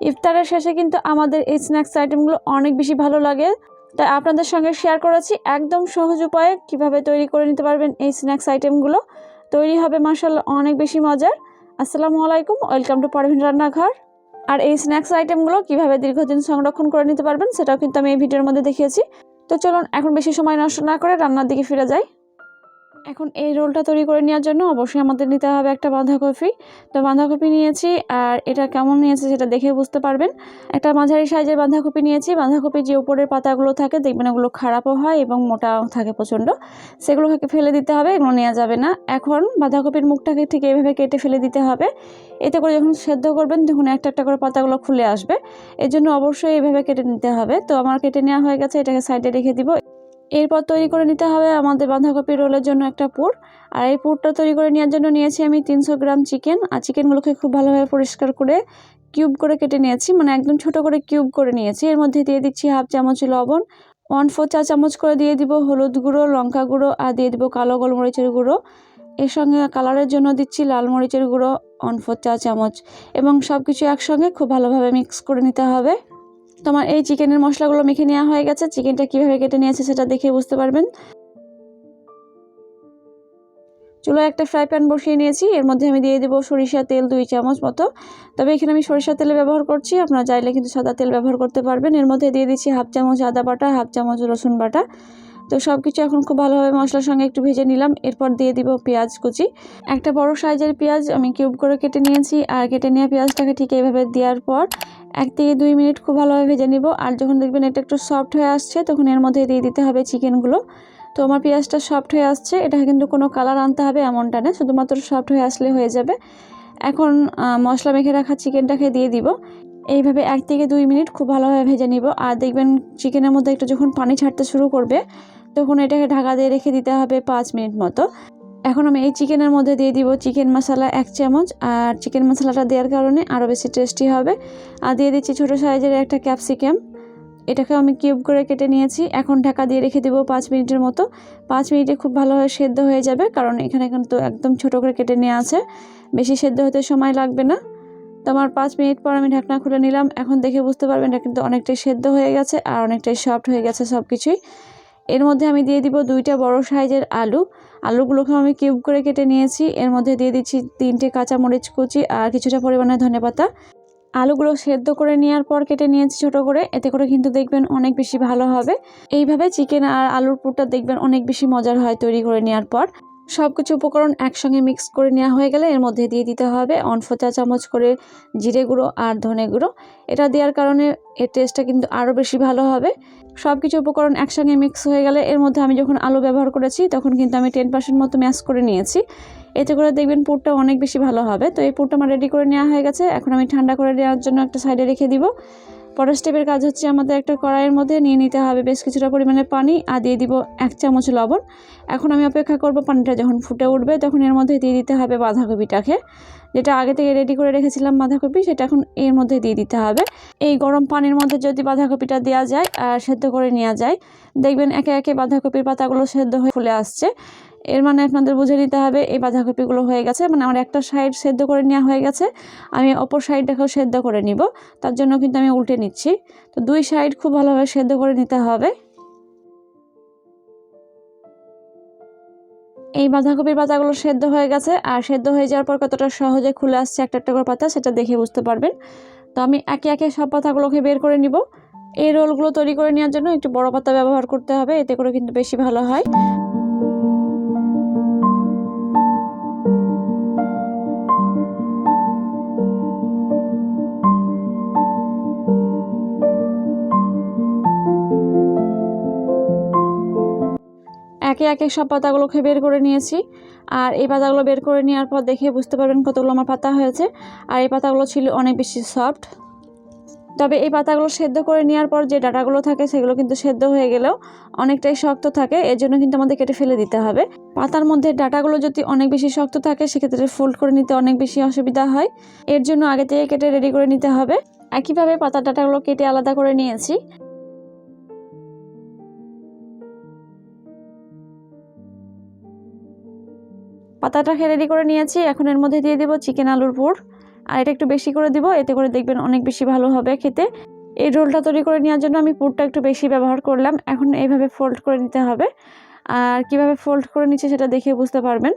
ইফতারের শেষে কিন্তু আমাদের এই স্ন্যাক্স আইটেমগুলো অনেক বেশি ভালো লাগে। তাই আপনাদের সঙ্গে শেয়ার করেছি একদম সহজ উপায়ে কীভাবে তৈরি করে নিতে পারবেন এই স্ন্যাক্স আইটেমগুলো। তৈরি হবে মার্শাল্লাহ অনেক বেশি মজার। আসসালামু আলাইকুম, ওয়েলকাম টু পারভিন রান্নাঘর। আর এই স্ন্যাক্স আইটেমগুলো কীভাবে দীর্ঘদিন সংরক্ষণ করে নিতে পারবেন সেটাও কিন্তু আমি এই ভিডিওর মধ্যে দেখিয়েছি। তো চলুন, এখন বেশি সময় নষ্ট না করে রান্নার দিকে ফিরে যাই। এখন এই রোলটা তৈরি করে নেওয়ার জন্য অবশ্যই আমাদের নিতে হবে একটা বাঁধাকপি। তো বাঁধাকপি নিয়েছি আর এটা কেমন নিয়েছি সেটা দেখে বুঝতে পারবেন। একটা মাঝারি সাইজের বাঁধাকপি নিয়েছি। বাঁধাকপি যে উপরের পাতাগুলো থাকে, দেখবেন ওগুলো খারাপও হয় এবং মোটাও থাকে প্রচণ্ড। সেগুলোকে ফেলে দিতে হবে, এগুলো নেওয়া যাবে না। এখন বাঁধাকপির মুখটাকে ঠিক এইভাবে কেটে ফেলে দিতে হবে। এতে করে যখন সেদ্ধ করবেন, তখন একটা একটা করে পাতাগুলো খুলে আসবে। এর জন্য অবশ্যই এইভাবে কেটে নিতে হবে। তো আমার কেটে নেওয়া হয়ে গেছে, এটাকে সাইডে রেখে দিব। এরপর তৈরি করে নিতে হবে আমাদের বাঁধাকপি রোলের জন্য একটা পুর। আর এই পুরটা তৈরি করে নেওয়ার জন্য নিয়েছি আমি তিনশো গ্রাম চিকেন। আর চিকেনগুলোকে খুব ভালোভাবে পরিষ্কার করে কিউব করে কেটে নিয়েছি। মানে একদম ছোট করে কিউব করে নিয়েছি। এর মধ্যে দিয়ে দিচ্ছি হাফ চামচ লবণ, ওয়ান ফোর চা চামচ করে দিয়ে দিব হলুদ গুঁড়ো, লঙ্কা গুঁড়ো, আর দিয়ে দিব কালো গোলমরিচের গুঁড়ো। এর সঙ্গে কালারের জন্য দিচ্ছি লাল মরিচের গুঁড়ো, ওয়ান ফোর চা চামচ। এবং সব কিছু একসঙ্গে খুব ভালোভাবে মিক্স করে নিতে হবে। তোমার এই চিকেনের মশলাগুলো মেখে নেওয়া হয়ে গেছে। চিকেনটা কীভাবে কেটে নিয়েছে সেটা দেখে বুঝতে পারবেন। চুলায় একটা ফ্রাই প্যান বসিয়ে নিয়েছি। এর মধ্যে আমি দিয়ে দেবো সরিষা তেল দুই চামচ মতো। তবে এখানে আমি সরিষা তেলে ব্যবহার করছি। আপনারা চাইলে কিন্তু সাদা তেল ব্যবহার করতে পারবেন। এর মধ্যে দিয়ে দিচ্ছি হাফ চামচ আদা বাটা, হাফ চামচ রসুন বাটা। তো সব কিছু এখন খুব ভালোভাবে মশলার সঙ্গে একটু ভেজে নিলাম। এরপর দিয়ে দিব পেঁয়াজ কুচি। একটা বড় সাইজের পেঁয়াজ আমি কিউব করে কেটে নিয়েছি। আর কেটে নেওয়া পেঁয়াজটাকে ঠিক এইভাবে দেওয়ার পর এক থেকে দুই মিনিট খুব ভালোভাবে ভেজে নিব। আর যখন দেখবেন এটা একটু সফট হয়ে আসছে, তখন এর মধ্যে দিয়ে দিতে হবে চিকেনগুলো। তো আমার পেঁয়াজটা সফট হয়ে আসছে এটা কিন্তু কোনো কালার আনতে হবে এমনটা না, শুধুমাত্র সফট হয়ে আসলে হয়ে যাবে। এখন মশলা মেখে রাখা চিকেনটাকে দিয়ে দিব। এইভাবে এক থেকে দুই মিনিট খুব ভালোভাবে ভেজে নিব। আর দেখবেন চিকেনের মধ্যে একটু যখন পানি ছাড়তে শুরু করবে, তখন এটাকে ঢাকা দিয়ে রেখে দিতে হবে পাঁচ মিনিট মতো। এখন আমি এই চিকেনের মধ্যে দিয়ে দিব চিকেন মশলা এক চামচ, আর চিকেন মশলাটা দেওয়ার কারণে আরও বেশি টেস্টি হবে। আর দিয়ে দিচ্ছি ছোটো সাইজের একটা ক্যাপসিকাম। এটাকে আমি কিউব করে কেটে নিয়েছি। এখন ঢাকা দিয়ে রেখে দেবো পাঁচ মিনিটের মতো। পাঁচ মিনিটে খুব ভালোভাবে সেদ্ধ হয়ে যাবে, কারণ এখানে কিন্তু একদম ছোট করে কেটে নেওয়া আছে। বেশি সেদ্ধ হতে সময় লাগবে না। তো আমার পাঁচ মিনিট পর আমি ঢাকনা খুলে নিলাম। এখন দেখে বুঝতে পারবেন এটা কিন্তু অনেকটাই সেদ্ধ হয়ে গেছে আর অনেকটাই সফট হয়ে গেছে সব কিছুই এর মধ্যে আমি দিয়ে দিব দুইটা বড় সাইজের আলু। আলুগুলোকে আমি কিউব করে কেটে নিয়েছি। এর মধ্যে দিয়ে দিচ্ছি তিনটে কাঁচা মরিচ কুচি আর কিছুটা পরিমাণে ধনে পাতা। আলুগুলো সেদ্ধ করে নেওয়ার পর কেটে নিয়েছি ছোট করে। এতে করে কিন্তু দেখবেন অনেক বেশি ভালো হবে। এইভাবে চিকেন আর আলুর পুরটা দেখবেন অনেক বেশি মজার হয় তৈরি করে নেওয়ার পর। সব কিছু উপকরণ একসঙ্গে মিক্স করে নেওয়া হয়ে গেলে এর মধ্যে দিয়ে দিতে হবে অনফো চা চামচ করে জিরে গুঁড়ো আর ধনে গুঁড়ো। এটা দেওয়ার কারণে এর টেস্টটা কিন্তু আরও বেশি ভালো হবে। সব কিছু উপকরণ একসঙ্গে মিক্স হয়ে গেলে এর মধ্যে আমি যখন আলু ব্যবহার করেছি তখন কিন্তু আমি টেন পার্সেন্ট মতো ম্যাশ করে নিয়েছি। এতে করে দেখবেন পুরটা অনেক বেশি ভালো হবে। তো এই পুরটা আমার রেডি করে নেওয়া হয়ে গেছে। এখন আমি ঠান্ডা করে নেওয়ার জন্য একটা সাইডে রেখে দিব। পরের স্টেপের কাজ হচ্ছে আমাদের একটা কড়াইয়ের মধ্যে নিয়ে নিতে হবে বেশ কিছুটা পরিমাণে পানি আর দিয়ে দিব এক চামচ লবণ। এখন আমি অপেক্ষা করব পানিটা যখন ফুটে উঠবে তখন এর মধ্যে দিয়ে দিতে হবে বাঁধাকপিটাকে। যেটা আগে থেকে রেডি করে রেখেছিলাম বাঁধাকপি, সেটা এখন এর মধ্যে দিয়ে দিতে হবে। এই গরম পানির মধ্যে যদি বাঁধাকপিটা দেওয়া যায় আর সেদ্ধ করে নেওয়া যায়, দেখবেন একে একে বাঁধাকপির পাতাগুলো সেদ্ধ হয়ে ফুলে আসছে। এর মানে আপনাদের বুঝে নিতে হবে, এই বাঁধাকপিগুলো হয়ে গেছে। মানে আমার একটা সাইড সেদ্ধ করে নেওয়া হয়ে গেছে, আমি অপর সাইডটাকেও সেদ্ধ করে নিব। তার জন্য কিন্তু আমি উল্টে নিচ্ছি। তো দুই সাইড খুব ভালোভাবে সেদ্ধ করে নিতে হবে। এই বাঁধাকপির পাতাগুলো সেদ্ধ হয়ে গেছে, আর সেদ্ধ হয়ে যাওয়ার পর কতটা সহজে খুলে আসছে একটা একটা করে পাতা, সেটা দেখে বুঝতে পারবেন। তো আমি একে একে সব পাতাগুলোকে বের করে নিব। এই রোলগুলো তৈরি করে নেওয়ার জন্য একটু বড় পাতা ব্যবহার করতে হবে, এতে করে কিন্তু বেশি ভালো হয়। একে একে সব পাতাগুলোকে বের করে নিয়েছি। আর এই পাতাগুলো বের করে নেওয়ার পর দেখে বুঝতে পারবেন কতগুলো আমার পাতা হয়েছে। আর এই পাতাগুলো ছিল অনেক বেশি সফট। তবে এই পাতাগুলো সেদ্ধ করে নেওয়ার পর যে ডাটাগুলো থাকে সেগুলো কিন্তু সেদ্ধ হয়ে গেলেও অনেকটাই শক্ত থাকে। এর জন্য কিন্তু আমাদের কেটে ফেলে দিতে হবে। পাতার মধ্যে ডাটাগুলো যদি অনেক বেশি শক্ত থাকে, সেক্ষেত্রে ফোল্ড করে নিতে অনেক বেশি অসুবিধা হয়। এর জন্য আগে থেকে কেটে রেডি করে নিতে হবে। একইভাবে পাতার ডাটাগুলো কেটে আলাদা করে নিয়েছি। পাতাটাকে রেডি করে নিয়েছি। এখন এর মধ্যে দিয়ে দেবো চিকেন আলুর পুর। আর এটা একটু বেশি করে দিব, এতে করে দেখবেন অনেক বেশি ভালো হবে খেতে। এই রোলটা তৈরি করে নেওয়ার জন্য আমি পুরটা একটু বেশি ব্যবহার করলাম। এখন এইভাবে ফোল্ড করে নিতে হবে। আর কীভাবে ফোল্ড করে নিচ্ছে সেটা দেখে বুঝতে পারবেন।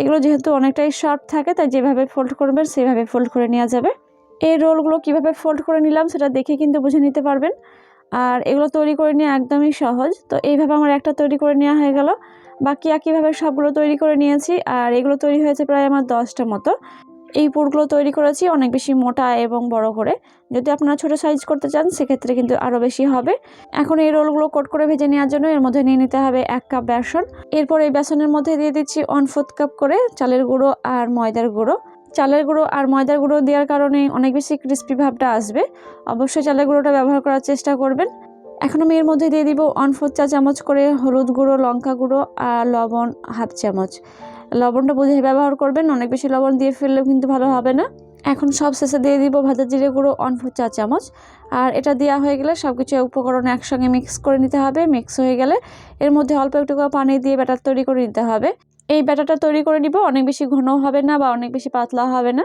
এগুলো যেহেতু অনেকটাই শর্ট থাকে, তাই যেভাবে ফোল্ড করবেন সেভাবে ফোল্ড করে নেওয়া যাবে। এই রোলগুলো কীভাবে ফোল্ড করে নিলাম সেটা দেখে কিন্তু বুঝে নিতে পারবেন। আর এগুলো তৈরি করে নেওয়া একদমই সহজ। তো এইভাবে আমার একটা তৈরি করে নেওয়া হয়ে গেল। বাকি একইভাবে সবগুলো তৈরি করে নিয়েছি, আর এগুলো তৈরি হয়েছে প্রায় আমার দশটা মতো। এই পুরগুলো তৈরি করেছি অনেক বেশি মোটা এবং বড় করে। যদি আপনারা ছোটো সাইজ করতে চান, সেক্ষেত্রে কিন্তু আরও বেশি হবে। এখন এই রোলগুলো কোট করে ভেজে নেওয়ার জন্য এর মধ্যে নিয়ে নিতে হবে এক কাপ বেসন। এরপর এই বেসনের মধ্যে দিয়ে দিচ্ছি ওয়ান ফোর্থ কাপ করে চালের গুঁড়ো আর ময়দার গুঁড়ো। চালের গুঁড়ো আর ময়দার গুঁড়ো দেওয়ার কারণে অনেক বেশি ক্রিস্পি ভাবটা আসবে। অবশ্যই চালের গুঁড়োটা ব্যবহার করার চেষ্টা করবেন। এখন আমি এর মধ্যে দিয়ে দিব ওয়ান ফোর চা চামচ করে হলুদ গুঁড়ো, লঙ্কা গুঁড়ো আর লবণ হাফ চামচ। লবণটা বুঝে ব্যবহার করবেন, অনেক বেশি লবণ দিয়ে ফেললেও কিন্তু ভালো হবে না। এখন সব শেষে দিয়ে দিব ভাজা জিরে গুঁড়ো ওয়ান ফোর চা চামচ। আর এটা দেওয়া হয়ে গেলে সব কিছু উপকরণ একসঙ্গে মিক্স করে নিতে হবে। মিক্স হয়ে গেলে এর মধ্যে অল্প একটু করে পানি দিয়ে ব্যাটার তৈরি করে নিতে হবে। এই ব্যাটারটা তৈরি করে নিব, অনেক বেশি ঘন হবে না বা অনেক বেশি পাতলা হবে না।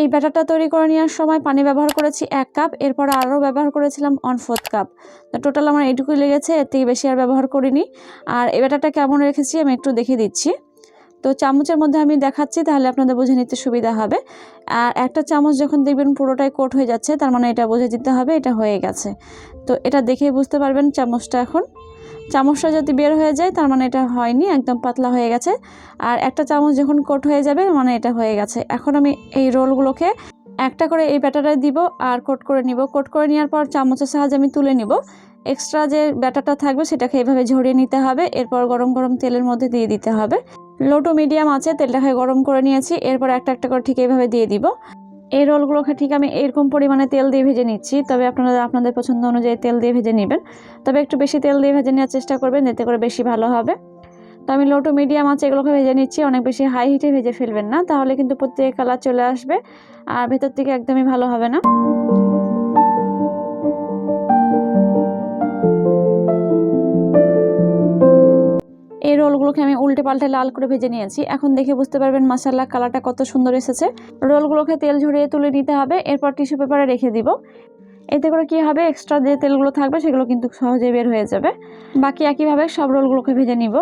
এই ব্যাটারটা তৈরি করে নেওয়ার সময় পানি ব্যবহার করেছি এক কাপ, এরপর আরও ব্যবহার করেছিলাম ওয়ান ফোর্থ কাপ তো টোটাল আমার এইটুকুই লেগেছে, এর থেকে বেশি আর ব্যবহার করিনি। আর এই ব্যাটারটা কেমন রেখেছি আমি একটু দেখে দিচ্ছি। তো চামচের মধ্যে আমি দেখাচ্ছি, তাহলে আপনাদের বুঝে নিতে সুবিধা হবে। আর একটা চামচ যখন দেখবেন পুরোটাই কোট হয়ে যাচ্ছে, তার মানে এটা বুঝে দিতে হবে, এটা হয়ে গেছে। তো এটা দেখেই বুঝতে পারবেন চামচটা এখন। চামচটা যদি বের হয়ে যায়, তার মানে এটা হয়নি, একদম পাতলা হয়ে গেছে। আর একটা চামচ যখন কোট হয়ে যাবে মানে এটা হয়ে গেছে। এখন আমি এই রোলগুলোকে একটা করে এই ব্যাটারে দিব আর কোট করে নিব। কোট করে নেওয়ার পর চামচের সাহায্যে আমি তুলে নিব। এক্সট্রা যে ব্যাটারটা থাকবে, সেটাকে এইভাবে ঝরিয়ে নিতে হবে। এরপর গরম গরম তেলের মধ্যে দিয়ে দিতে হবে। লো টু মিডিয়াম আছে, তেলটাকে গরম করে নিয়েছি। এরপর একটা একটা করে ঠিক এইভাবে দিয়ে দিব। এই রোলগুলোকে ঠিক আমি এরকম পরিমাণে তেল দিয়ে ভেজে নিচ্ছি। তবে আপনারা, আপনাদের পছন্দ অনুযায়ী তেল দিয়ে ভেজে নেবেন। তবে একটু বেশি তেল দিয়ে ভেজে নেওয়ার চেষ্টা করবেন যাতে করে বেশি ভালো হবে। তো আমি লো টু মিডিয়াম আছে এগুলোকে ভেজে নিচ্ছি, অনেক বেশি হাই হিটে ভেজে ফেলবেন না, তাহলে কিন্তু প্রত্যেক কালার চলে আসবে, আর ভেতর থেকে একদমই ভালো হবে না। এই রোলগুলোকে আমি উল্টে পাল্টে লাল করে ভেজে নিয়েছি। এখন দেখে বুঝতে পারবেন মশালা কালারটা কত সুন্দর এসেছে। রোলগুলোকে তেল ঝরিয়ে তুলে নিতে হবে, এরপর টিস্যু পেপারে রেখে দিব। এতে করে কি হবে, এক্সট্রা যে তেলগুলো থাকবে সেগুলো কিন্তু সহজে বের হয়ে যাবে। বাকি একইভাবে সব রোলগুলোকে ভেজে নিব।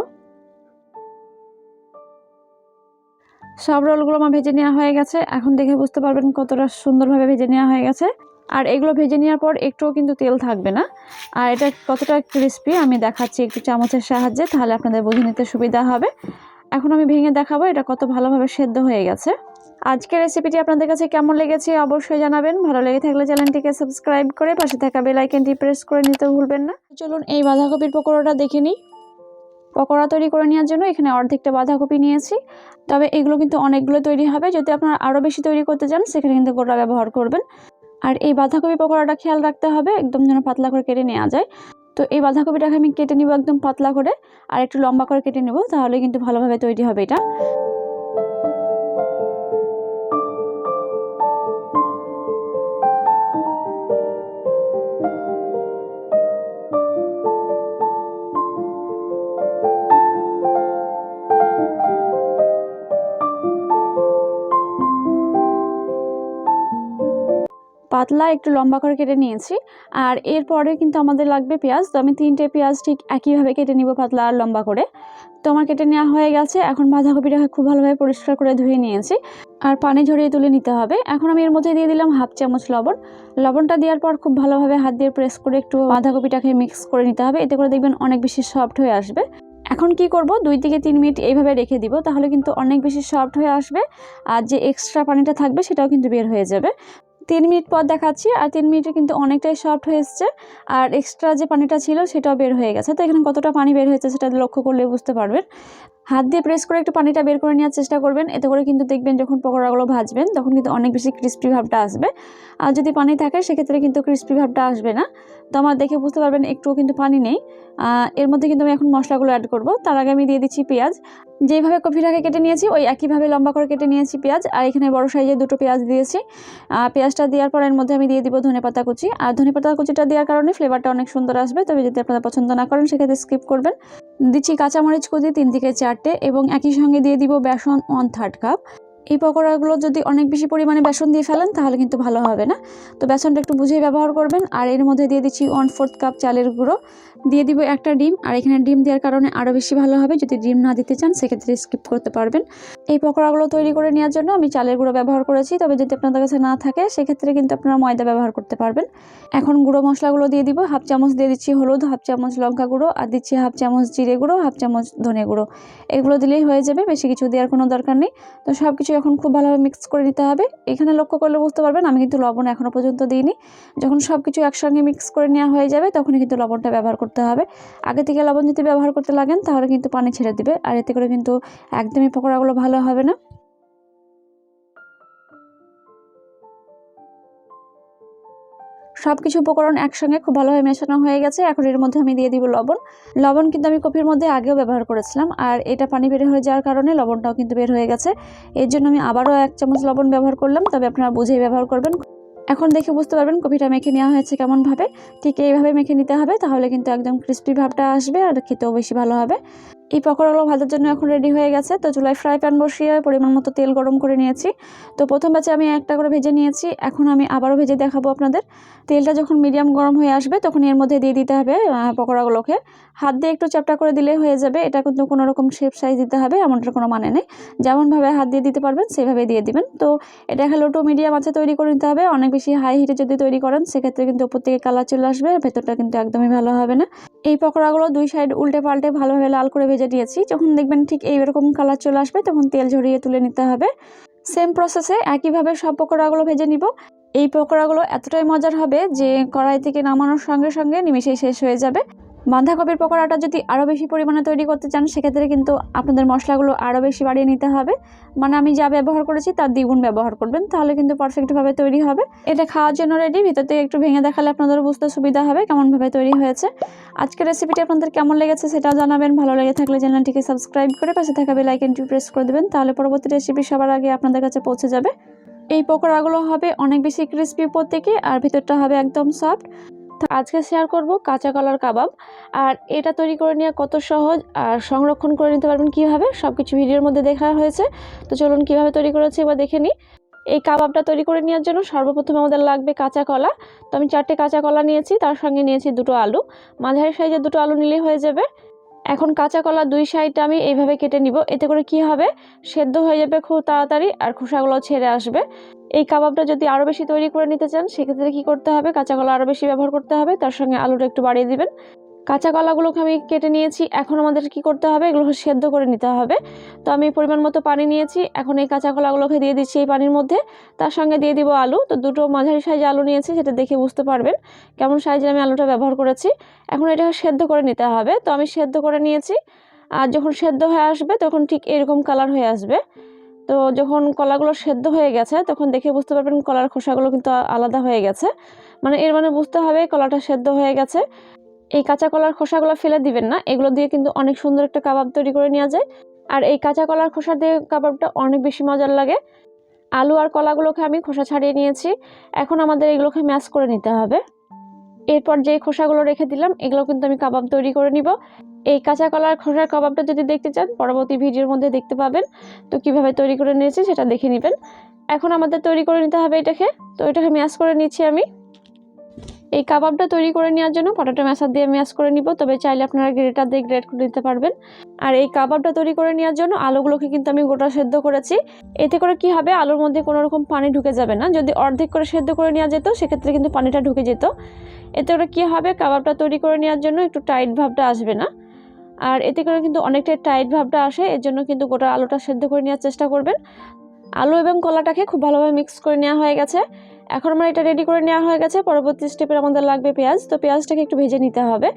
সব রোলগুলো আমার ভেজে নেওয়া হয়ে গেছে। এখন দেখে বুঝতে পারবেন কতটা সুন্দরভাবে ভেজে নেওয়া হয়ে গেছে। আর এগুলো ভেজে নেওয়ার পর একটুও কিন্তু তেল থাকবে না। আর এটা কতটা ক্রিস্পি আমি দেখাচ্ছি একটু চামচের সাহায্যে, তাহলে আপনাদের বুঝে নিতে সুবিধা হবে। এখন আমি ভেঙে দেখাবো এটা কত ভালোভাবে সেদ্ধ হয়ে গেছে। আজকের রেসিপিটি আপনাদের কাছে কেমন লেগেছে অবশ্যই জানাবেন। ভালো লেগে থাকলে চ্যানেলটিকে সাবস্ক্রাইব করে পাশে থাকা বেল আইকনটি প্রেস করে নিতে ভুলবেন না। চলুন এই বাঁধাকপির পকোড়াটা দেখে নিই। পকোড়া তৈরি করে নেওয়ার জন্য এখানে অর্ধেকটা বাঁধাকপি নিয়েছি। তবে এগুলো কিন্তু অনেকগুলো তৈরি হবে। যদি আপনারা আরও বেশি তৈরি করতে চান, সেখানে কিন্তু গোটা ব্যবহার করবেন। আর এই বাঁধাকপি পকোড়াটা খেয়াল রাখতে হবে, একদম যেন পাতলা করে কেটে নেওয়া যায়। তো এই বাঁধাকপিটাকে আমি কেটে নিব একদম পাতলা করে, আর একটু লম্বা করে কেটে নেব, তাহলে কিন্তু ভালোভাবে তৈরি হবে এটা। পাতলা একটু লম্বা করে কেটে নিয়েছি। আর এরপরে কিন্তু আমাদের লাগবে পেঁয়াজ। তো আমি তিনটে পেঁয়াজ ঠিক একইভাবে কেটে নিব পাতলা আর লম্বা করে। তো আমার কেটে নেওয়া হয়ে গেছে। এখন বাঁধাকপিটাকে খুব ভালোভাবে পরিষ্কার করে ধুয়ে নিয়েছি। আর পানি ঝরিয়ে তুলে নিতে হবে। এখন আমি এর মধ্যে দিয়ে দিলাম হাফ চামচ লবণ। লবণটা দেওয়ার পর খুব ভালোভাবে হাত দিয়ে প্রেস করে একটু বাঁধাকপিটাকে মিক্স করে নিতে হবে। এতে করে দেখবেন অনেক বেশি সফট হয়ে আসবে। এখন কি করব? দুই থেকে তিন মিনিট এইভাবে রেখে দিব। তাহলে কিন্তু অনেক বেশি সফট হয়ে আসবে। আর যে এক্সট্রা পানিটা থাকবে সেটাও কিন্তু বের হয়ে যাবে। তিন মিনিট পর দেখাচ্ছি, আর তিন মিনিটে কিন্তু অনেকটাই সফট হয়ে এসছে। আর এক্সট্রা যে পানিটা ছিল, সেটাও বের হয়ে গেছে। তো এখানে কতটা পানি বের হয়েছে, সেটা লক্ষ্য করলে বুঝতে পারবেন। হাত দিয়ে প্রেস করে একটু পানিটা বের করে নেওয়ার চেষ্টা করবেন। এতে করে কিন্তু দেখবেন যখন পকোড়াগুলো ভাজবেন, তখন কিন্তু অনেক বেশি ক্রিস্পি ভাবটা আসবে। আর যদি পানি থাকে, সেক্ষেত্রে কিন্তু ক্রিস্পি ভাবটা আসবে না। তো আমার দেখে বুঝতে পারবেন, একটুও কিন্তু পানি নেই। এর মধ্যে কিন্তু আমি এখন মশলাগুলো অ্যাড করব। তার আগে আমি দিয়ে দিচ্ছি পেঁয়াজ। যেইভাবে কফিটাকে কেটে নিয়েছি, ওই একইভাবে লম্বা করে কেটে নিয়েছি পেঁয়াজ। আর এখানে বড় সাইজে দুটো পেঁয়াজ দিয়েছি। পেঁয়াজটা দেওয়ার পর এর মধ্যে আমি দিয়ে দিব ধনে পাতা কুচি। আর ধনে পাতা কুচিটা দেওয়ার কারণে ফ্লেভারটা অনেক সুন্দর আসবে। তবে যদি আপনারা পছন্দ না করেন, সেক্ষেত্রে স্কিপ করবেন। দিচ্ছি কাঁচামরিচ কুচি তিন থেকে চারটে এবং একই সঙ্গে দিয়ে দিব বেসন ওয়ান থার্ড কাপ এই পকোড়াগুলো যদি অনেক বেশি পরিমাণে বেসন দিয়ে ফেলেন, তাহলে কিন্তু ভালো হবে না। তো বেসনটা একটু বুঝেই ব্যবহার করবেন। আর এর মধ্যে দিয়ে দিচ্ছি ওয়ান ফোর্থ কাপ চালের গুঁড়ো। দিয়ে দিব একটা ডিম। আর এখানে ডিম দেওয়ার কারণে আরও বেশি ভালো হবে। যদি ডিম না দিতে চান, সেক্ষেত্রে স্কিপ করতে পারবেন। এই পকোড়াগুলো তৈরি করে নেওয়ার জন্য আমি চালের গুঁড়ো ব্যবহার করেছি। তবে যদি আপনাদের কাছে না থাকে, সেক্ষেত্রে কিন্তু আপনারা ময়দা ব্যবহার করতে পারবেন। এখন গুঁড়ো মশলাগুলো দিয়ে দিব। হাফ চামচ দিয়ে দিচ্ছি হলুদ, হাফ চামচ লঙ্কা গুঁড়ো। আর দিচ্ছি হাফ চামচ জিরে গুঁড়ো, হাফ চামচ ধনে গুঁড়ো। এগুলো দিলেই হয়ে যাবে। বেশি কিছু দেওয়ার কোনো দরকার নেই। তো সব কিছু এখন খুব ভালোভাবে মিক্স করে নিতে হবে, এখানে লক্ষ্য করলে বুঝতে পারবেন আমি কিন্তু লবণ এখনও পর্যন্ত দিইনি। যখন সব কিছু একসঙ্গে মিক্স করে নেওয়া হয়ে যাবে, তখনই কিন্তু লবণটা ব্যবহার করতে হবে। আগে থেকে লবণ যদি ব্যবহার করতে লাগেন, তাহলে কিন্তু পানি ছেড়ে দিবে, আর এতে করে কিন্তু একদমই পকোড়াগুলো ভালো হবে না। সব কিছু উপকরণ একসঙ্গে খুব ভালোভাবে মেশানো হয়ে গেছে। এখন এর মধ্যে আমি দিয়ে দিব লবণ। লবণ কিন্তু আমি কফির মধ্যে আগেও ব্যবহার করেছিলাম। আর এটা পানি বের হয়ে যাওয়ার কারণে লবণটাও কিন্তু বের হয়ে গেছে। এর জন্য আমি আবারও এক চামচ লবণ ব্যবহার করলাম, তবে আপনারা বুঝেই ব্যবহার করবেন। এখন দেখে বুঝতে পারবেন কপিটা মেখে নেওয়া হয়েছে কেমনভাবে। ঠিক এইভাবে মেখে নিতে হবে, তাহলে কিন্তু একদম ক্রিস্পি ভাবটা আসবে আর খেতেও বেশি ভালো হবে। এই পকোড়াগুলো ভাজার জন্য এখন রেডি হয়ে গেছে। তো চুলায় ফ্রাই প্যান বসিয়ে পরিমাণ মতো তেল গরম করে নিয়েছি। তো প্রথম ব্যাচে আমি একটা করে ভেজে নিয়েছি। এখন আমি আবারও ভেজে দেখাবো আপনাদের। তেলটা যখন মিডিয়াম গরম হয়ে আসবে, তখন এর মধ্যে দিয়ে দিতে হবে পকোড়াগুলোকে। হাত দিয়ে একটু চ্যাপটা করে দিলে হয়ে যাবে। এটা কিন্তু কোনো রকম শেপ সাইজ দিতে হবে, এমনটার কোনো মানে নেই। যেমনভাবে হাত দিয়ে দিতে পারবেন, সেভাবে দিয়ে দিবেন। তো এটা হলো টু মিডিয়াম আছে তৈরি করে নিতে হবে। অনেক বেশি হাই হিটে যদি তৈরি করেন, সেক্ষেত্রে কিন্তু উপর থেকে কালার চলে আসবে ভেতরটা কিন্তু একদমই ভালো হবে না। এই পকোড়াগুলো দুই সাইড উল্টে পাল্টে ভালোভাবে লাল করে ভেজে দিয়েছি। যখন দেখবেন ঠিক এইরকম কালার চলে আসবে, তখন তেল ঝরিয়ে তুলে নিতে হবে। সেম প্রসেসে একইভাবে সব পকোড়াগুলো ভেজে নিব। এই পকোড়াগুলো এতটাই মজার হবে যে, কড়াই থেকে নামানোর সঙ্গে সঙ্গে নিমিশেই শেষ হয়ে যাবে। বাঁধাকপির পকোড়াটা যদি আরও বেশি পরিমাণে তৈরি করতে চান, সেক্ষেত্রে কিন্তু আপনাদের মশলাগুলো আরও বেশি বাড়িয়ে নিতে হবে। মানে আমি যা ব্যবহার করেছি তার দ্বিগুণ ব্যবহার করবেন, তাহলে কিন্তু পারফেক্টভাবে তৈরি হবে। এটা খাওয়ার জন্য রেডি ভিতর থেকে একটু ভেঙে দেখালে আপনাদের বুঝতে সুবিধা হবে কেমনভাবে তৈরি হয়েছে। আজকের রেসিপিটি আপনাদের কেমন লেগেছে সেটাও জানাবেন। ভালো লেগে থাকলে চ্যানেলটিকে সাবস্ক্রাইব করে পাশে থাকা বেল আইকনটি প্রেস করে দেবেন, তাহলে পরবর্তী রেসিপি সবার আগে আপনাদের কাছে পৌঁছে যাবে। এই পকোড়াগুলো হবে অনেক বেশি ক্রিস্পি থেকে, আর ভিতরটা হবে একদম সফট আজকে শেয়ার করব কাঁচা কলার কাবাব। আর এটা তৈরি করে নেওয়া কত সহজ, আর সংরক্ষণ করে নিতে পারবেন কীভাবে সব কিছু ভিডিওর মধ্যে দেখা হয়েছে। তো চলুন কীভাবে তৈরি করেছি এবার দেখে নিই। এই কাবাবটা তৈরি করে নেওয়ার জন্য সর্বপ্রথমে আমাদের লাগবে কাঁচা কলা। তো আমি চারটে কাঁচা কলা নিয়েছি, তার সঙ্গে নিয়েছি দুটো আলু। মাঝারি সাইজের দুটো আলু নিলেই হয়ে যাবে। এখন কাঁচা কলা দুই সাইডটা আমি এইভাবে কেটে নিব, এতে করে কি হবে? সেদ্ধ হয়ে যাবে খুব তাড়াতাড়ি আর খোসাগুলো ছেড়ে আসবে। এই কাবাবটা যদি আরও বেশি তৈরি করে নিতে চান, সেক্ষেত্রে কি করতে হবে? কাঁচা কলা আরও বেশি ব্যবহার করতে হবে। তার সঙ্গে আলুটা একটু বাড়িয়ে দিবেন। কাঁচা কলাগুলোকে আমি কেটে নিয়েছি। এখন আমাদের কি করতে হবে? এগুলোকে সেদ্ধ করে নিতে হবে। তো আমি পরিমাণ মতো পানি নিয়েছি। এখন এই কাঁচা কলাগুলোকে দিয়ে দিচ্ছি এই পানির মধ্যে। তার সঙ্গে দিয়ে দিব আলু। তো দুটো মাঝারি সাইজে আলু নিয়েছি, সেটা দেখে বুঝতে পারবেন কেমন সাইজে আমি আলুটা ব্যবহার করেছি। এখন এটাকে সেদ্ধ করে নিতে হবে। তো আমি সেদ্ধ করে নিয়েছি। আর যখন সেদ্ধ হয়ে আসবে, তখন ঠিক এরকম কালার হয়ে আসবে। তো যখন কলাগুলো সেদ্ধ হয়ে গেছে, তখন দেখে বুঝতে পারবেন কলার খোসাগুলো কিন্তু আলাদা হয়ে গেছে। মানে এর মানে বুঝতে হবে কলাটা সেদ্ধ হয়ে গেছে। এই কাঁচা কলার খোসাগুলো ফেলে দিবেন না। এগুলো দিয়ে কিন্তু অনেক সুন্দর একটা কাবাব তৈরি করে নেওয়া যায়। আর এই কাঁচা কলার খোসা দিয়ে কাবাবটা অনেক বেশি মজার লাগে। আলু আর কলাগুলোকে আমি খোসা ছাড়িয়ে নিয়েছি। এখন আমাদের এগুলোকে ম্যাশ করে নিতে হবে। এরপর যে খোসাগুলো রেখে দিলাম, এগুলো কিন্তু আমি কাবাব তৈরি করে নিব। এই কাঁচা কলার খোসার কাবাবটা যদি দেখতে চান, পরবর্তী ভিডিওর মধ্যে দেখতে পাবেন। তো কীভাবে তৈরি করে নিয়েছি সেটা দেখে নেবেন। এখন আমাদের তৈরি করে নিতে হবে এটাকে। তো এটাকে ম্যাশ করে নিচ্ছি আমি। এই কাবাবটা তৈরি করে নেওয়ার জন্য পটাটো ম্যাশার দিয়ে ম্যাশ করে নিব। তবে চাইলে আপনারা গ্রেটার দিয়ে গ্রেট করে নিতে পারবেন। আর এই কাবাবটা তৈরি করে নেওয়ার জন্য আলুগুলোকে কিন্তু আমি গোটা সেদ্ধ করেছি। এতে করে কি হবে? আলুর মধ্যে কোনো রকম পানি ঢুকে যাবে না। যদি অর্ধেক করে সেদ্ধ করে নেওয়া যেত, সেক্ষেত্রে কিন্তু পানিটা ঢুকে যেত। এতে করে কী হবে? কাবাবটা তৈরি করে নেওয়ার জন্য একটু টাইট ভাবটা আসবে না। আর এতে করে কিন্তু অনেকটাই টাইট ভাবটা আসে। এর জন্য কিন্তু গোটা আলুটা সেদ্ধ করে নেওয়ার চেষ্টা করবেন। আলু এবং কলাটাকে খুব ভালোভাবে মিক্স করে নেওয়া হয়ে গেছে। এখন আমার এটা রেডি করে নেওয়া হয়ে গেছে। পরবর্তী স্টেপের আমাদের লাগবে পেঁয়াজ। তো পেঁয়াজটাকে একটু ভেজে নিতে হবে।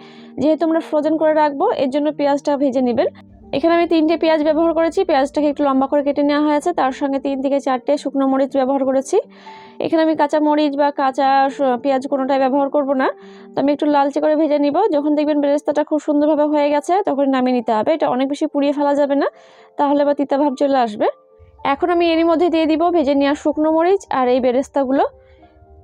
যেহেতু আমরা ফ্রোজেন করে রাখব, এর জন্য পেঁয়াজটা ভেজে নেবেন। এখানে আমি তিনটে পেঁয়াজ ব্যবহার করেছি। পেঁয়াজটাকে একটু লম্বা করে কেটে নেওয়া হয়েছে। তার সঙ্গে তিন থেকে চারটে শুকনো মরিচ ব্যবহার করেছি। এখানে আমি কাঁচা মরিচ বা কাঁচা পেঁয়াজ কোনোটাই ব্যবহার করব না। তো আমি একটু লালচে করে ভেজে নিব। যখন দেখবেন বেরেস্তাটা খুব সুন্দরভাবে হয়ে গেছে, তখন নামিয়ে নিতে হবে। এটা অনেক বেশি পুড়িয়ে ফেলা যাবে না। তাহলে বা তিতাভাব চলে আসবে। এখন আমি এরই মধ্যে দিয়ে দিব ভেজে নেওয়া শুকনো মরিচ আর এই বেরেস্তাগুলো।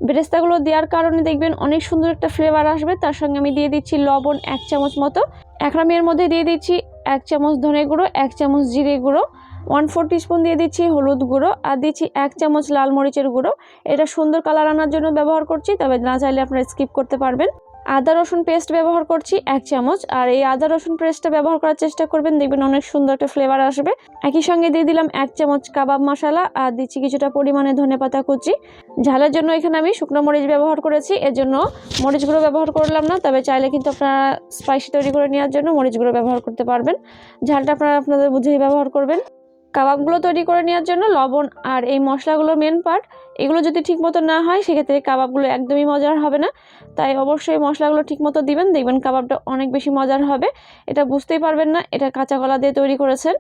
বেরেস্তাগুলো দেওয়ার কারণে দেখবেন অনেক সুন্দর একটা ফ্লেভার আসবে। তার সঙ্গে আমি দিয়ে দিচ্ছি লবণ এক চামচ মতো। এখন আমি এর মধ্যে দিয়ে দিচ্ছি এক চামচ ধনে গুঁড়ো, এক চামচ জিরে গুঁড়ো ওয়ান ফোর স্পুন দিয়ে দিচ্ছি হলুদ গুঁড়ো আর দিচ্ছি এক চামচ লাল মরিচের গুঁড়ো। এটা সুন্দর কালার আনার জন্য ব্যবহার করছি, তবে না চাইলে আপনারা স্কিপ করতে পারবেন। আদা, রসুন পেস্ট ব্যবহার করছি এক চামচ। আর এই আদা, রসুন পেস্টটা ব্যবহার করার চেষ্টা করবেন, দেখবেন অনেক সুন্দর একটা ফ্লেভার আসবে। একই সঙ্গে দিয়ে দিলাম এক চামচ কাবাব মশলা আর দিচ্ছি কিছুটা পরিমাণে ধনেপাতা কুচি। ঝালের জন্য এখানে আমি শুকনো মরিচ ব্যবহার করেছি, এর জন্য মরিচগুলো ব্যবহার করলাম না, তবে চাইলে কিন্তু আপনারা স্পাইসি তৈরি করে নেওয়ার জন্য মরিচগুলো ব্যবহার করতে পারবেন। ঝালটা আপনারা আপনাদের বুঝেই ব্যবহার করবেন। কাবাবগুলো তৈরি করে নেওয়ার জন্য লবণ আর এই মশলাগুলো মেন পার্ট এগুলো যদি ঠিকমতো না হয়, সেক্ষেত্রে কাবাবগুলো একদমই মজার হবে না। তাই অবশ্যই মশলাগুলো ঠিকমতো দিবেন। দেখবেন কাবাবটা অনেক বেশি মজার হবে। এটা বুঝতেই পারবেন না, এটা কাঁচা কলা দিয়ে তৈরি করেছেন।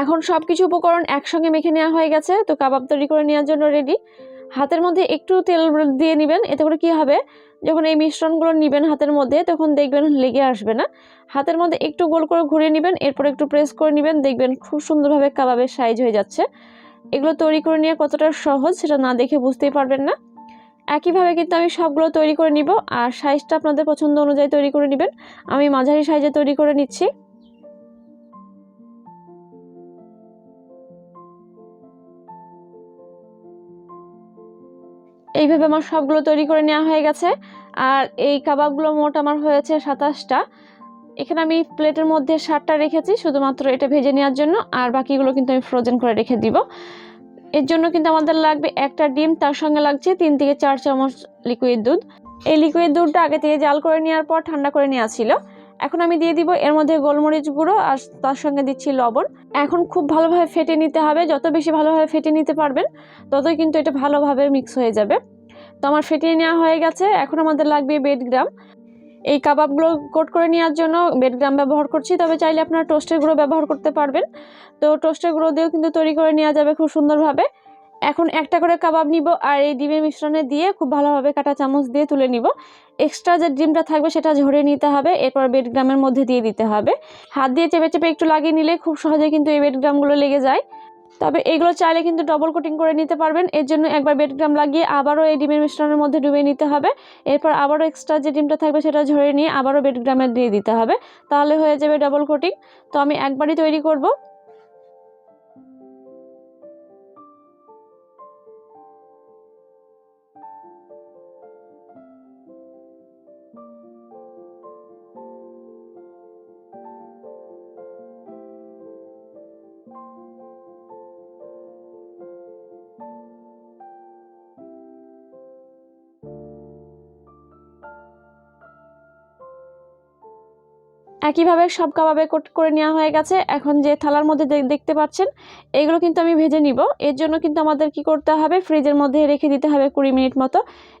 এখন সব কিছু উপকরণ একসঙ্গে মেখে নেওয়া হয়ে গেছে। তো কাবাব তৈরি করে নেওয়ার জন্য রেডি হাতের মধ্যে একটু তেল দিয়ে নেবেন, এতে করে কি হবে? যখন এই মিশ্রণগুলো নেবেন হাতের মধ্যে, তখন দেখবেন লেগে আসবে না। হাতের মধ্যে একটু গোল করে ঘুরিয়ে নেবেন, এরপর একটু প্রেস করে নেবেন, দেখবেন খুব সুন্দরভাবে কাবাবের সাইজ হয়ে যাচ্ছে। এগুলো তৈরি করে নেওয়া কতটা সহজ সেটা না দেখে বুঝতেই পারবেন না। একইভাবে কিন্তু আমি সবগুলো তৈরি করে নিব, আর সাইজটা আপনাদের পছন্দ অনুযায়ী তৈরি করে নেবেন। আমি মাঝারি সাইজে তৈরি করে নিচ্ছি। এইভাবে আমার সবগুলো তৈরি করে নেওয়া হয়ে গেছে। আর এই কাবাবগুলো মোট আমার হয়েছে সাতাশটা। এখানে আমি প্লেটের মধ্যে সাতটা রেখেছি, শুধুমাত্র এটা ভেজে নেওয়ার জন্য। আর বাকিগুলো কিন্তু আমি ফ্রোজেন করে রেখে দিব। এর জন্য কিন্তু আমাদের লাগবে একটা ডিম, তার সঙ্গে লাগছে তিন থেকে চার চামচ লিকুইড দুধ। এই লিকুইড দুধটা আগে থেকে জাল করে নেওয়ার পর ঠান্ডা করে নেওয়া ছিল। এখন আমি দিয়ে দিব এর মধ্যে গোলমরিচ গুঁড়ো আর তার সঙ্গে দিচ্ছি লবণ। এখন খুব ভালোভাবে ফেটে নিতে হবে। যত বেশি ভালোভাবে ফেটে নিতে পারবেন, ততই কিন্তু এটা ভালোভাবে মিক্স হয়ে যাবে। তো আমার ফেটিয়ে নেওয়া হয়ে গেছে। এখন আমাদের লাগবে বেড গ্রাম। এই কাবাবগুলো কোট করে নেওয়ার জন্য বেড গ্রাম ব্যবহার করছি। তবে চাইলে আপনারা টোস্টের গুঁড়ো ব্যবহার করতে পারবেন। তো টোস্টের গুঁড়ো দিয়েও কিন্তু তৈরি করে নেওয়া যাবে খুব সুন্দরভাবে। এখন একটা করে কাবাব নিব আর এই ডিমের মিশ্রণে দিয়ে খুব ভালোভাবে কাটা চামচ দিয়ে তুলে নিব। এক্সট্রা যে ডিমটা থাকবে সেটা ঝরে নিতে হবে, এরপর বেড গ্রামের মধ্যে দিয়ে দিতে হবে। হাত দিয়ে চেপে চেপে একটু লাগিয়ে নিলে খুব সহজে কিন্তু এই বেড গ্রামগুলো লেগে যায়। তবে এগুলো চাইলে কিন্তু ডবল কোটিং করে নিতে পারবেন। এর জন্য একবার বেড গ্রাম লাগিয়ে আবারও এই ডিমের মিশ্রণের মধ্যে ডুবিয়ে নিতে হবে। এরপর আবারও এক্সট্রা যে ডিমটা থাকবে সেটা ঝরে নিয়ে আবারও বেড গ্রামে দিয়ে দিতে হবে। তাহলে হয়ে যাবে ডবল কোটিং তো আমি একবারই তৈরি করব। একইভাবে সব কাবাবে কোট করে নেওয়া হয়ে গেছে। এখন যে থালার মধ্যে দেখতে পাচ্ছেন, এগুলো কিন্তু আমি ভেজে নিব। এর জন্য কিন্তু আমাদের কি করতে হবে, ফ্রিজের মধ্যে রেখে দিতে হবে কুড়ি মিনিট মতো।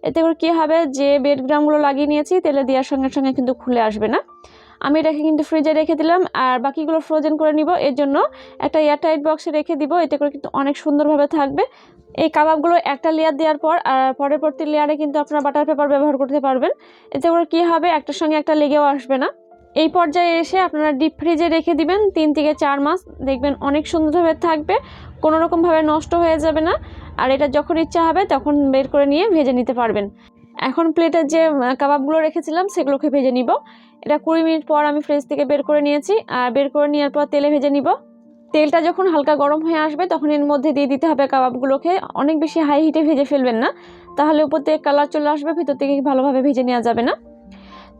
এতে করে কী হবে, যে বেড গ্রামগুলো লাগিয়ে নিয়েছি, তেলে দেওয়ার সঙ্গে সঙ্গে কিন্তু খুলে আসবে না। আমি এটাকে কিন্তু ফ্রিজে রেখে দিলাম, আর বাকিগুলো ফ্রোজেন করে নিব। এর জন্য একটা এয়ারটাইট বক্সে রেখে দিব। এতে করে কিন্তু অনেক সুন্দরভাবে থাকবে। এই কাবাবগুলো একটা লেয়ার দেওয়ার পর, আর পরবর্তী লেয়ারে কিন্তু আপনারা বাটার পেপার ব্যবহার করতে পারবেন। এতে করে কী হবে, একটার সঙ্গে একটা লেগেও আসবে না। এই পর্যায়ে এসে আপনারা ডিপ ফ্রিজে রেখে দিবেন তিন থেকে চার মাস। দেখবেন অনেক সুন্দরভাবে থাকবে কোনো রকমভাবে নষ্ট হয়ে যাবে না। আর এটা যখন ইচ্ছা হবে তখন বের করে নিয়ে ভেজে নিতে পারবেন। এখন প্লেটের যে কাবাবগুলো রেখেছিলাম সেগুলোকে ভেজে নিব। এটা কুড়ি মিনিট পর আমি ফ্রিজ থেকে বের করে নিয়েছি। আর বের করে নেওয়ার পর তেলে ভেজে নিব। তেলটা যখন হালকা গরম হয়ে আসবে তখন এর মধ্যে দিয়ে দিতে হবে কাবাবগুলোকে। অনেক বেশি হাই হিটে ভেজে ফেলবেন না। তাহলে উপর থেকে কালার চলে আসবে, ভিতর থেকে ভালোভাবে ভেজে নেওয়া যাবে না।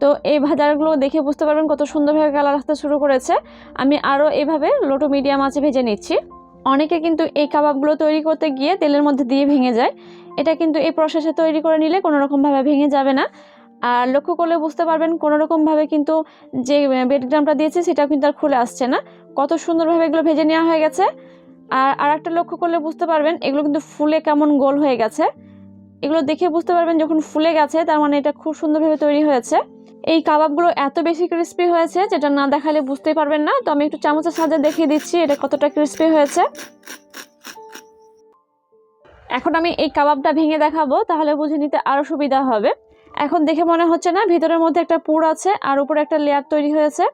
তো এই ভাজারগুলো দেখে বুঝতে পারবেন কত সুন্দরভাবে কালার আসতে শুরু করেছে। আমি আরও এভাবে লোটো মিডিয়াম আছে ভেজে নিচ্ছি। অনেকে কিন্তু এই কাবাবগুলো তৈরি করতে গিয়ে তেলের মধ্যে দিয়ে ভেঙে যায়। এটা কিন্তু এই প্রসেসে তৈরি করে নিলে কোনো রকমভাবে ভেঙে যাবে না। আর লক্ষ্য করলে বুঝতে পারবেন কোনো রকমভাবে কিন্তু যে বেডগ্রামটা দিয়েছে সেটা কিন্তু আর খুলে আসছে না। কত সুন্দরভাবে এগুলো ভেজে নেওয়া হয়ে গেছে। আর আরেকটা লক্ষ্য করলে বুঝতে পারবেন এগুলো কিন্তু ফুলে কেমন গোল হয়ে গেছে। এগুলো দেখে বুঝতে পারবেন যখন ফুলে গেছে, তার মানে এটা খুব সুন্দরভাবে তৈরি হয়েছে। এই কাবাবগুলো এত বেশি ক্রিস্পি হয়েছে, যেটা না দেখালে বুঝতেই পারবেন না। তো আমি একটু চামচের সাহায্যে দেখিয়ে দিচ্ছি, এটা কতটা ক্রিস্পি হয়েছে। এখন আমি এই কাবাবটা ভেঙে দেখাবো, তাহলে বুঝে নিতে আরও সুবিধা হবে। এখন দেখে মনে হচ্ছে না, ভিতরের মধ্যে একটা পুর আছে, আর উপরে একটা লেয়ার তৈরি হয়েছে।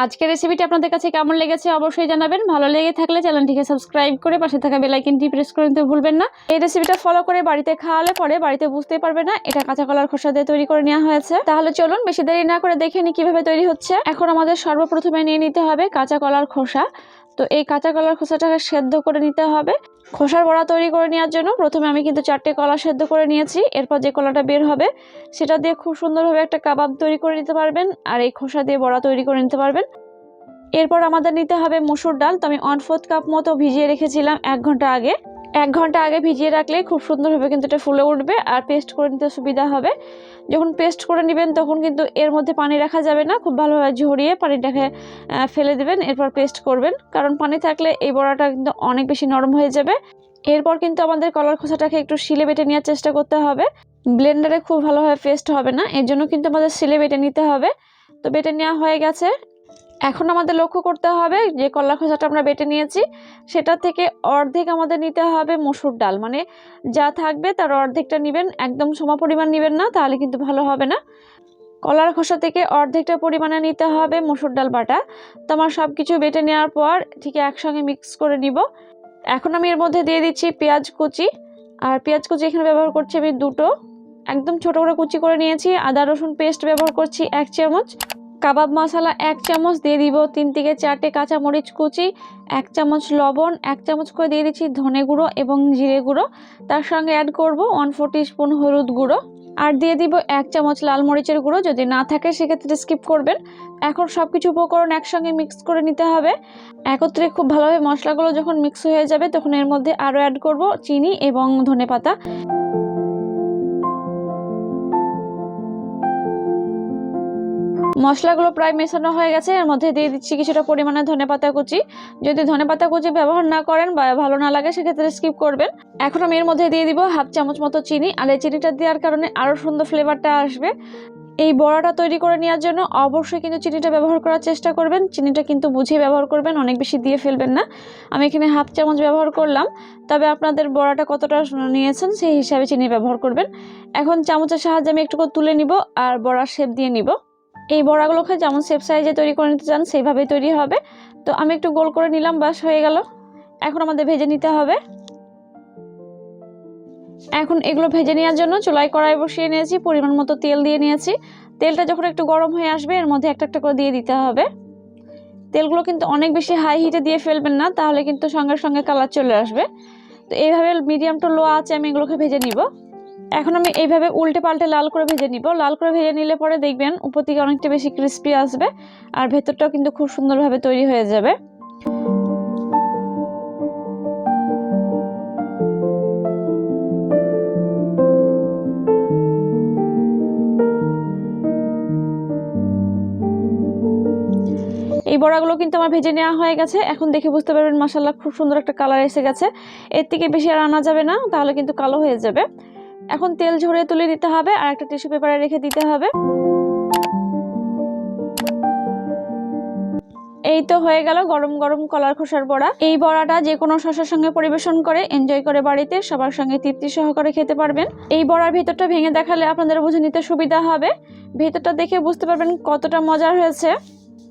আজকের রেসিপিটি আপনাদের কাছে কেমন লেগেছে অবশ্যই জানাবেন। ভালো লেগে থাকলে চ্যানেলটিকে সাবস্ক্রাইব করে পাশে থাকা বেলাইকিনটি প্রেস করে নিতে ভুলবেন না। এই রেসিপিটা ফলো করে বাড়িতে খাওয়ালে পরে বাড়িতে বুঝতেই পারবে না, এটা কাঁচা কলার খোসা দিয়ে তৈরি করে নেওয়া হয়েছে। তাহলে চলুন বেশি দেরি না করে দেখে নিই কীভাবে তৈরি হচ্ছে। এখন আমাদের সর্বপ্রথমে নিয়ে নিতে হবে কাঁচা কলার খোসা। তো এই কাঁচা কলার খোসাটাকে সেদ্ধ করে নিতে হবে। খোসার বড়া তৈরি করে নেওয়ার জন্য প্রথমে আমি কিন্তু চারটে কলা সেদ্ধ করে নিয়েছি। এরপর যে কলাটা বের হবে, সেটা দিয়ে খুব সুন্দরভাবে একটা কাবাব তৈরি করে নিতে পারবেন আর এই খোসা দিয়ে বড়া তৈরি করে নিতে পারবেন। এরপর আমাদের নিতে হবে মসুর ডাল। তো আমি ওয়ান ফোর্থ কাপ মতো ভিজিয়ে রেখেছিলাম এক ঘণ্টা আগে। এক ঘণ্টা আগে ভিজিয়ে রাখলে খুব সুন্দরভাবে কিন্তু এটা ফুলে উঠবে আর পেস্ট করে নিতে সুবিধা হবে। যখন পেস্ট করে নেবেন তখন কিন্তু এর মধ্যে পানি রাখা যাবে না, খুব ভালোভাবে ঝরিয়ে পানিটাকে ফেলে দেবেন, এরপর পেস্ট করবেন। কারণ পানি থাকলে এই বড়াটা কিন্তু অনেক বেশি নরম হয়ে যাবে। এরপর কিন্তু আমাদের কলার খোসাটাকে একটু শিলে বেটে নেওয়ার চেষ্টা করতে হবে। ব্লেন্ডারে খুব ভালোভাবে পেস্ট হবে না, এর জন্য কিন্তু আমাদের শিলে বেটে নিতে হবে। তো বেটে নেওয়া হয়ে গেছে। এখন আমাদের লক্ষ্য করতে হবে যে কলা খোসাটা আমরা বেটে নিয়েছি, সেটা থেকে অর্ধেক আমাদের নিতে হবে মসুর ডাল। মানে যা থাকবে তার অর্ধেকটা নেবেন, একদম সম পরিমাণ নেবেন না, তাহলে কিন্তু ভালো হবে না। কলার খোসা থেকে অর্ধেকটা পরিমাণে নিতে হবে মসুর ডাল বাটা। তো আমার সব কিছু বেটে নেওয়ার পর ঠিক একসঙ্গে মিক্স করে নিব। এখন আমি এর মধ্যে দিয়ে দিচ্ছি পেঁয়াজ কুচি। আর পেঁয়াজ কুচি এখানে ব্যবহার করছি আমি দুটো। একদম ছোটো করে কুচি করে নিয়েছি। আদা রসুন পেস্ট ব্যবহার করছি এক চামচ। কাবাব মশলা এক চামচ দিয়ে দিব, তিন থেকে চারটে কাঁচামরিচ কুচি, এক চামচ লবণ, এক চামচ করে দিয়ে দিচ্ছি ধনে গুঁড়ো এবং জিরে গুঁড়ো। তার সঙ্গে অ্যাড করব ওয়ান ফোর স্পুন হলুদ গুঁড়ো। আর দিয়ে দিব এক চামচ লাল মরিচের গুঁড়ো, যদি না থাকে সেক্ষেত্রে স্কিপ করবেন। এখন সব কিছু উপকরণ একসঙ্গে মিক্স করে নিতে হবে। একত্রে খুব ভালোভাবে মশলাগুলো যখন মিক্স হয়ে যাবে, তখন এর মধ্যে আরও অ্যাড করব চিনি এবং ধনেপাতা। মশলাগুলো প্রায় মেশানো হয়ে গেছে। এর মধ্যে দিয়ে দিচ্ছি কিছুটা পরিমাণে ধনেপাতা কুচি। যদি ধনেপাতা কুচি ব্যবহার না করেন বা ভালো না লাগে, সেক্ষেত্রে স্কিপ করবেন। এখন আমি এর মধ্যে দিয়ে দিব হাফ চামচ মতো চিনি। আর এই চিনিটা দেওয়ার কারণে আরও সুন্দর ফ্লেভারটা আসবে। এই বড়াটা তৈরি করে নেওয়ার জন্য অবশ্যই কিন্তু চিনিটা ব্যবহার করার চেষ্টা করবেন। চিনিটা কিন্তু বুঝিয়ে ব্যবহার করবেন, অনেক বেশি দিয়ে ফেলবেন না। আমি এখানে হাফ চামচ ব্যবহার করলাম। তবে আপনাদের বড়াটা কতটা নিয়েছেন সেই হিসাবে চিনি ব্যবহার করবেন। এখন চামচের সাহায্যে আমি একটু করে তুলে নিব আর বড়ার শেপ দিয়ে নিব। এই বড়াগুলোকে যেমন সেফ সাইজে তৈরি করে নিতে চান, সেইভাবেই তৈরি হবে। তো আমি একটু গোল করে নিলাম বাস হয়ে গেল। এখন আমাদের ভেজে নিতে হবে। এখন এগুলো ভেজে নেওয়ার জন্য চুলাই কড়াই বসিয়ে নিয়েছি, পরিমাণ মতো তেল দিয়ে নিয়েছি। তেলটা যখন একটু গরম হয়ে আসবে, এর মধ্যে একটা একটা করে দিয়ে দিতে হবে। তেলগুলো কিন্তু অনেক বেশি হাই হিটে দিয়ে ফেলবেন না, তাহলে কিন্তু সঙ্গে সঙ্গে কালার চলে আসবে। তো এইভাবে মিডিয়াম টু লো আছে আমি এগুলোকে ভেজে নিব। এখন আমি এইভাবে উল্টে পাল্টে লাল করে ভেজে নিব। লাল করে ভেজে নিলে পরে দেখবেন উপর থেকে অনেকটা বেশি ক্রিস্পি আসবে আর ভেতরটাও কিন্তু খুব সুন্দরভাবে তৈরি হয়ে যাবে। এই বড়াগুলো কিন্তু আমার ভেজে নেওয়া হয়ে গেছে। এখন দেখে বুঝতে পারবেন মাসাল্লাহ খুব সুন্দর একটা কালার এসে গেছে। এর থেকে বেশি আর আনা যাবে না, তাহলে কিন্তু কালো হয়ে যাবে। এখন তেল ঝরিয়ে তুলে দিতে হবে আর একটা টিস্যু পেপারে রেখে দিতে হবে। এই তো হয়ে গেল গরম গরম কলার খোসার বড়া। এই বড়াটা যে কোনো শসার সঙ্গে পরিবেশন করে এনজয় করে বাড়িতে, সবার সঙ্গে তৃপ্তি সহকারে খেতে পারবেন। এই বড়ার ভেতরটা ভেঙে দেখালে আপনাদের বুঝে নিতে সুবিধা হবে। ভেতরটা দেখে বুঝতে পারবেন কতটা মজার হয়েছে।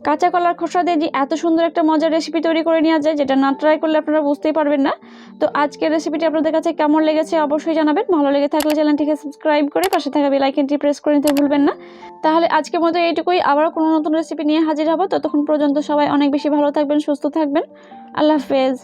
কাঁচা কলার খোসা দিয়ে যে এত সুন্দর একটা মজার রেসিপি তৈরি করে নেওয়া যায়, যেটা না ট্রাই করলে আপনারা বুঝতেই পারবেন না। তো আজকের রেসিপিটি আপনাদের কাছে কেমন লেগেছে অবশ্যই জানাবেন। ভালো লেগে থাকলে চ্যানেলটিকে সাবস্ক্রাইব করে পাশে থাকা বেলাইকেনটি প্রেস করে নিতে ভুলবেন না। তাহলে আজকের মতো এইটুকুই। আবার কোনো নতুন রেসিপি নিয়ে হাজির হব। ততক্ষণ পর্যন্ত সবাই অনেক বেশি ভালো থাকবেন, সুস্থ থাকবেন। আল্লাহ হাফেজ।